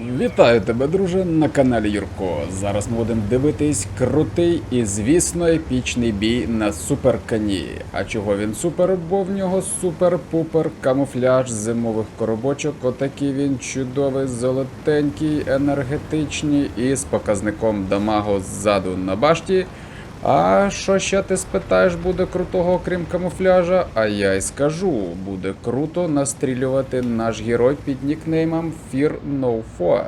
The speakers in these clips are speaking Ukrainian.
Вітаю тебе, друже, на каналі Юрко. Зараз ми будемо дивитись крутий і, звісно, епічний бій на суперкані. А чого він супер? Бо в нього супер-пупер камуфляж зимових коробочок. Отакий він чудовий, золотенький, енергетичний і з показником дамагу ззаду на башті. А що ще ти спитаєш буде крутого, окрім камуфляжа? А я й скажу, буде круто настрілювати наш герой під нікнеймом Fear No Foe.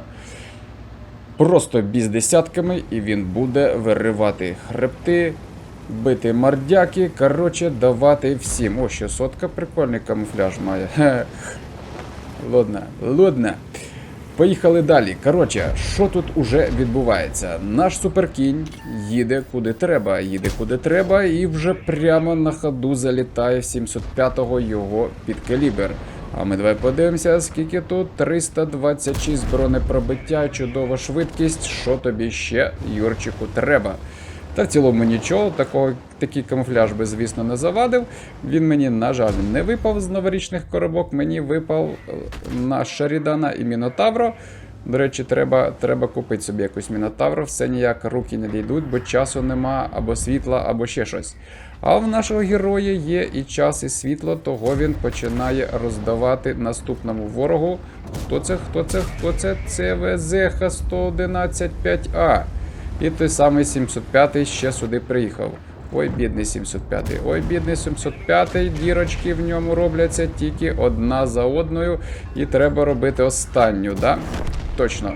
Просто біз десятками, і він буде виривати хребти, бити мордяки, коротше, давати всім. О, ще сотка прикольний камуфляж має. Ладно, ладно. Поїхали далі. Коротше, що тут уже відбувається? Наш суперкінь їде куди треба, їде куди треба, і вже прямо на ходу залітає 705-го його під калібр. А ми давай подивимося, скільки тут 326 бронепробиття, чудова швидкість. Що тобі ще, Юрчику, треба? Та в цілому нічого, такого, такий камуфляж би, звісно, не завадив. Він мені, на жаль, не випав з новорічних коробок, мені випав е, на Шарідана і Мінотавро. До речі, треба, треба купити собі якусь Мінотавро, все ніяк руки не дійдуть, бо часу нема, або світла, або ще щось. А в нашого героя є і час, і світло, того він починає роздавати наступному ворогу. Хто це? Хто це? Хто це? Це ВЗХ 111 5А. І той самий 705 ще сюди приїхав. Ой, бідний 705. Ой, бідний 705. Дірочки в ньому робляться тільки одна за одною. І треба робити останню, да? Точно.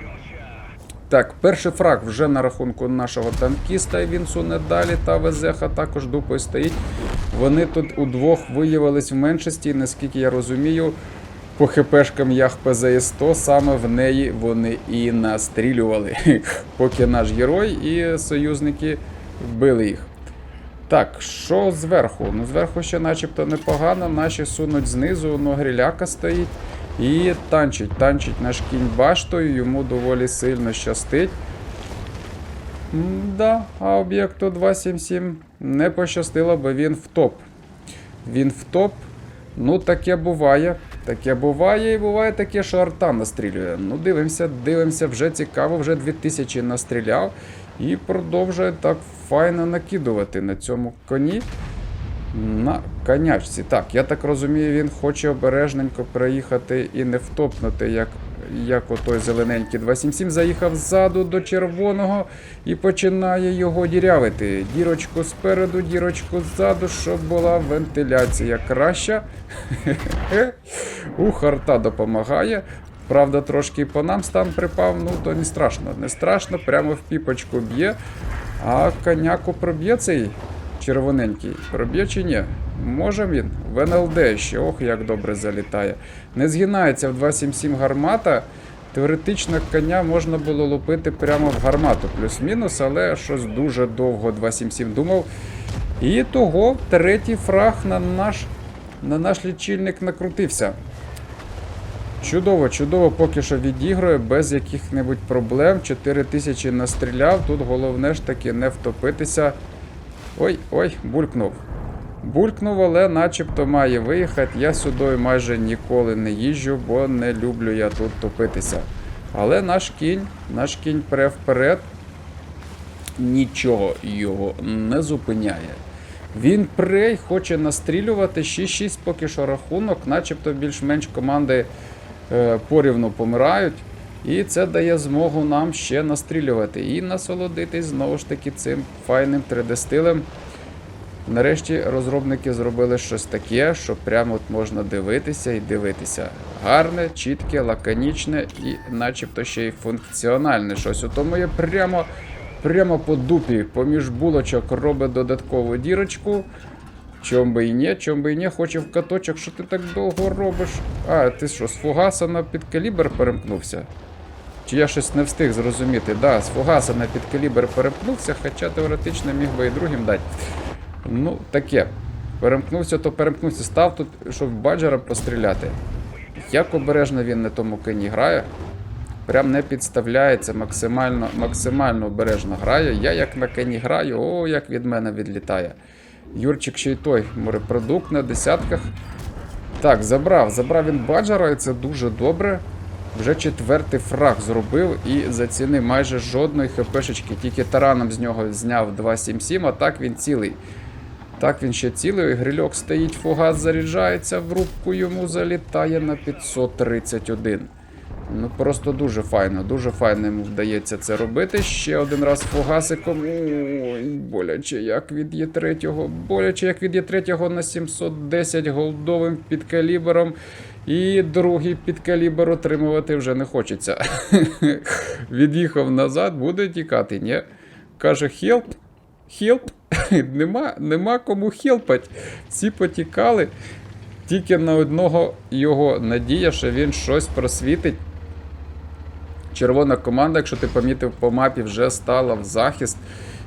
Так, перший фраг вже на рахунку нашого танкіста, він суне далі, та ВЗХ також дупою стоїть. Вони тут удвох виявились в меншості, наскільки я розумію, по хпшкам Ях ПЗС-100 саме в неї вони і настрілювали, поки наш герой і союзники вбили їх. Так, що зверху? Ну, зверху ще начебто непогано, наші сунуть знизу, но гріляка стоїть і танчить. Танчить наш кінь баштою, йому доволі сильно щастить. Да, а об'єкту 277 не пощастило, бо він в топ. Він в топ. Ну, таке буває. Таке буває і буває таке, що арта настрілює. Ну, дивимося, дивимося, вже цікаво, вже 2000 настріляв і продовжує так файно накидувати на цьому коні. На конячці. Так, я так розумію, він хоче обережненько проїхати і не втопнути, як, як отой зелененький 277 заїхав ззаду до червоного і починає його дірявити. Дірочку спереду, дірочку ззаду, щоб була вентиляція краща. У харта допомагає. Правда, трошки по нам стан припав, ну то не страшно. Не страшно, прямо в піпочку б'є. А коняку проб'є цей червоненький. Проб'є чи ні? Може він? В НЛД ще, ох, як добре залітає. Не згинається в 277 гармата. Теоретично коня можна було лупити прямо в гармату, плюс-мінус, але щось дуже довго 277 думав. І того третій фраг на наш, на наш лічильник накрутився. Чудово, чудово, поки що відігрує без яких-небудь проблем. 4000 настріляв. Тут головне ж таки не втопитися. Ой, ой, булькнув. Булькнув, але начебто має виїхати. Я сюди майже ніколи не їжджу, бо не люблю я тут топитися. Але наш кінь, наш кінь пре вперед. Нічого його не зупиняє. Він пре й хоче настрілювати 6-6 поки що рахунок, начебто більш-менш команди е, порівну помирають. І це дає змогу нам ще настрілювати і насолодитись знову ж таки цим файним 3D-стилем. Нарешті розробники зробили щось таке, що прямо от можна дивитися і дивитися. Гарне, чітке, лаконічне і начебто ще й функціональне щось. Тому є прямо, прямо по дупі, поміж булочок робить додаткову дірочку. Чом би і не, чом би і не, хоче в каточок, що ти так довго робиш. А, ти що, з фугаса на підкалібр перемкнувся? Чи я щось не встиг зрозуміти? Да, з фугаса на підкалібр перемкнувся, хоча теоретично міг би і другим дати. Ну, таке. Перемкнувся, то перемкнувся. Став тут, щоб баджера постріляти. Як обережно він на тому коні грає. Прям не підставляється, максимально максимально обережно грає. Я як на коні граю, о, як від мене відлітає. Юрчик ще й той морепродукт на десятках. Так, забрав. Забрав він баджера, і це дуже добре. Вже четвертий фраг зробив і за ціни майже жодної хпшечки. Тільки тараном з нього зняв 277, а так він цілий. Так він ще цілий, грильок стоїть, фугас заряджається, в рубку йому залітає на 531. Ну просто дуже файно, дуже файно йому вдається це робити. Ще один раз фугасиком. Ой, боляче, як від є третього. Боляче, як від є третього на 710 голдовим підкалібером. І другий підкалібр отримувати вже не хочеться. Від'їхав назад, буде тікати, ні? Каже, хелп, хелп. нема, нема кому хелпать. Всі потікали. Тільки на одного його надія, що він щось просвітить. Червона команда, якщо ти помітив по мапі, вже стала в захист.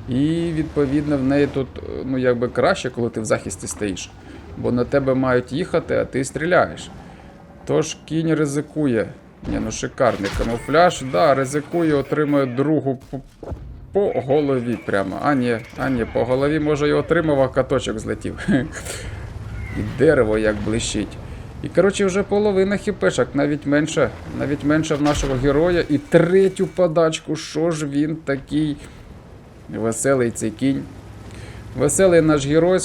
І відповідно в неї тут ну, якби краще, коли ти в захисті стоїш. Бо на тебе мають їхати, а ти стріляєш. Тож кінь ризикує. Ні, ну шикарний камуфляж. Да, ризикує, отримує другу по, по голові прямо. А ні, а ні, по голові може і отримав, а каточок злетів. І дерево як блищить. І коротше вже половина хіпешок, навіть менше, навіть менше в нашого героя. І третю подачку. Що ж він такий веселий цей кінь. Веселий наш герой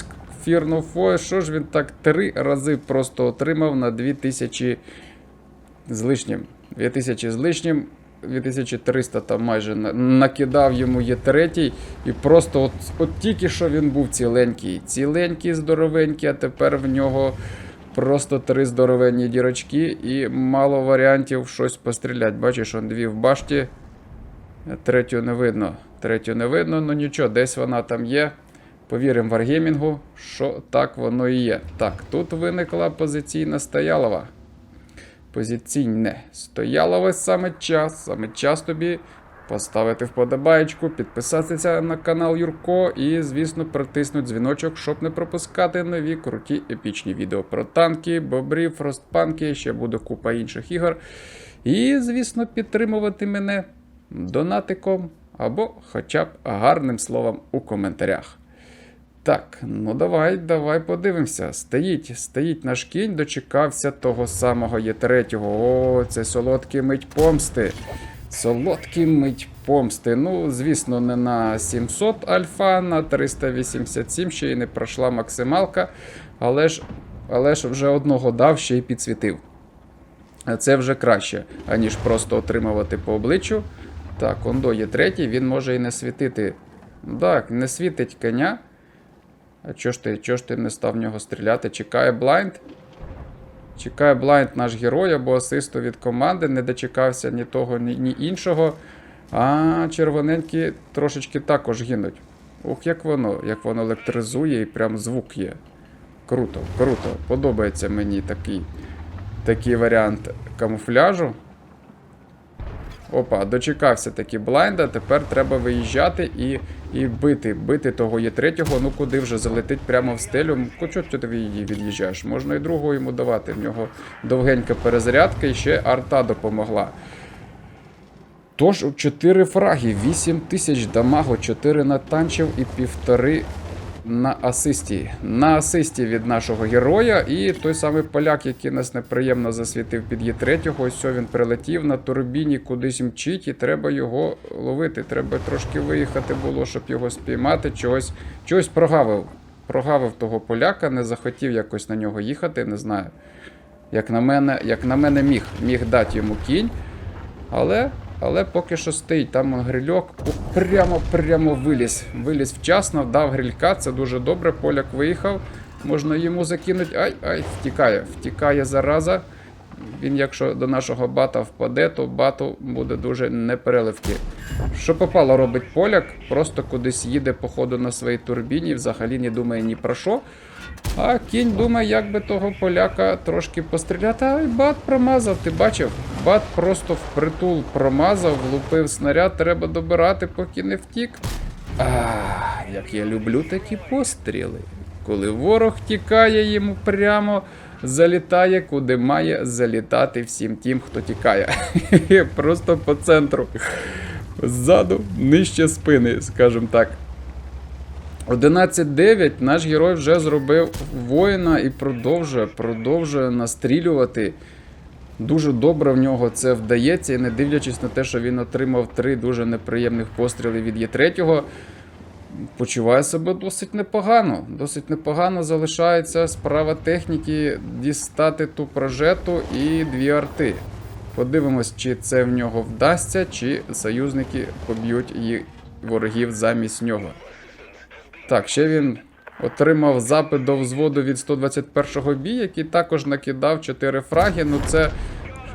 з Фірнофой. Що ж він так три рази просто отримав на 2000 з лишнім. 2000 з лишнім. 2300 там майже накидав йому є третій. І просто от, от тільки що він був ціленький. Ціленький, здоровенький, а тепер в нього просто три здоровенні дірочки і мало варіантів щось постріляти. Бачиш, он дві в башті. Третю не видно. Третю не видно, ну нічого, десь вона там є. Повіримо Варгеймінгу, що так воно і є. Так, тут виникла позиційна стоялова. Позиційне стоялове саме час. Саме час тобі поставити вподобаєчку, підписатися на канал Юрко і, звісно, протиснути дзвіночок, щоб не пропускати нові круті епічні відео про танки, бобрів, фростпанки, ще буде купа інших ігор. І, звісно, підтримувати мене донатиком або хоча б гарним словом у коментарях. Так, ну давай, давай подивимося. Стоїть, стоїть наш кінь, дочекався того самого є третього. О, це солодкий мить помсти. Солодкий мить помсти. Ну, звісно, не на 700 альфа, на 387 ще й не пройшла максималка. Але ж, але ж вже одного дав, ще й підсвітив. Це вже краще, аніж просто отримувати по обличчю. Так, ондо є третій, він може і не світити. Так, не світить коня. А чого ж ти, чого ж ти не став в нього стріляти? Чекає блайнд. Чекає блайнд наш герой або асисту від команди, не дочекався ні того, ні, ні іншого. А червоненькі трошечки також гинуть. Ух, як воно, як воно електризує і прям звук є. Круто, круто. Подобається мені такий, такий варіант камуфляжу. Опа, дочекався таки блайнда, тепер треба виїжджати і, і бити. Бити того є третього, ну куди вже залетить прямо в стелю. Чого ти її від'їжджаєш? Можна і другого йому давати. В нього довгенька перезарядка і ще арта допомогла. Тож 4 фраги, 8 тисяч дамагу, 4 натанчив і півтори на асисті. На асисті від нашого героя. І той самий поляк, який нас неприємно засвітив під Є3, ось все, він прилетів на турбіні, кудись мчить, і треба його ловити. Треба трошки виїхати було, щоб його спіймати. Чогось, чогось прогавив. Прогавив того поляка, не захотів якось на нього їхати, не знаю. Як на мене, як на мене міг, міг дати йому кінь. Але, але поки що стоїть. Там грильок О, прямо прямо виліз. Виліз вчасно, дав грилька, це дуже добре. Поляк виїхав. Можна йому закинути. Ай, ай, втікає, втікає зараза. Він, якщо до нашого бата впаде, то бату буде дуже непереливки. Що попало робить поляк, просто кудись їде, походу, на своїй турбіні, взагалі не думає ні про що. А кінь думає, як би того поляка трошки постріляти. Ай, бат промазав, ти бачив? Бат просто впритул промазав, влупив снаряд, треба добирати, поки не втік. А, як я люблю такі постріли. Коли ворог тікає йому прямо, залітає, куди має залітати всім тим, хто тікає. Просто по центру. Ззаду, нижче спини, скажімо так. 11-9 наш герой вже зробив воїна і продовжує, продовжує настрілювати. Дуже добре в нього це вдається, і не дивлячись на те, що він отримав три дуже неприємних постріли від Є3, почуває себе досить непогано. Досить непогано залишається справа техніки дістати ту прожету і дві арти. Подивимось, чи це в нього вдасться, чи союзники поб'ють її ворогів замість нього. Так, ще він отримав запит до взводу від 121-го бій, який також накидав 4 фраги. Ну це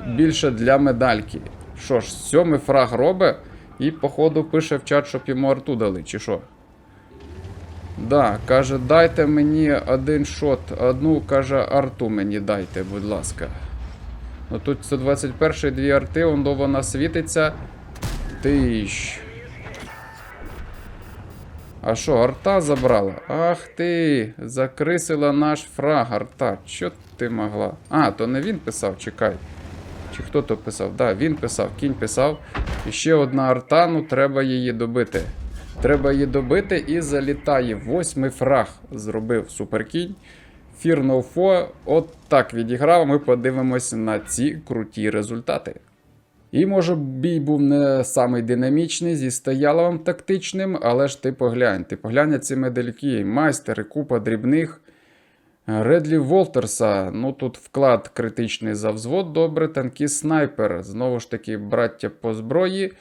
більше для медальки. Що ж, сьомий фраг робить і, походу, пише в чат, щоб йому арту дали, чи що? Да, каже, дайте мені один шот, одну, каже, арту мені дайте, будь ласка. Ну тут 121 дві арти, он до вона світиться. Тищ. А що, арта забрала? Ах ти, закрисила наш фраг арта. Що ти могла? А, то не він писав, чекай. Чи хто то писав? Да, він писав, кінь писав. І ще одна арта, ну треба її добити. Треба її добити і залітає. Восьмий фраг зробив суперкінь. No От так відіграв. Ми подивимось на ці круті результати. І може бій був не самий динамічний, зі стояловим тактичним, але ж ти поглянь. Ти поглянь ці медальки, майстери, купа дрібних. Редлі Волтерса, ну тут вклад критичний за взвод, добре, танки снайпер. Знову ж таки, браття по зброї.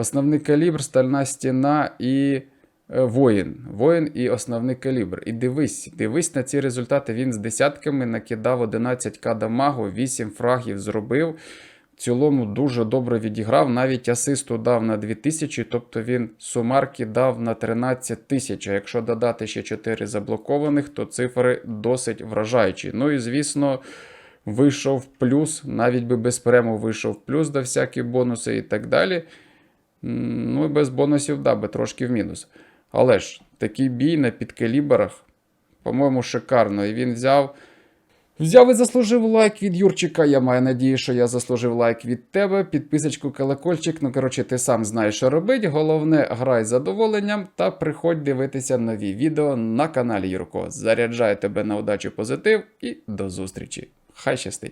Основний калібр, стальна стіна і е, воїн. Воїн і основний калібр. І дивись, дивись на ці результати. Він з десятками накидав 11к дамагу, 8 фрагів зробив. В цілому дуже добре відіграв, навіть асисту дав на 2000, тобто він сумарки дав на 13 тисяч. Якщо додати ще 4 заблокованих, то цифри досить вражаючі. Ну і звісно, вийшов плюс, навіть би без прему вийшов плюс до всякі бонуси і так далі. Ну і без бонусів, да, би трошки в мінус. Але ж такий бій на підкалібрах, по-моєму, шикарно. І він взяв. Взяв і заслужив лайк від Юрчика. Я маю надію, що я заслужив лайк від тебе. Підписочку, колокольчик. Ну, коротше, ти сам знаєш, що робить. Головне, грай з задоволенням та приходь дивитися нові відео на каналі Юрко. Заряджаю тебе на удачу позитив і до зустрічі. Хай щастить!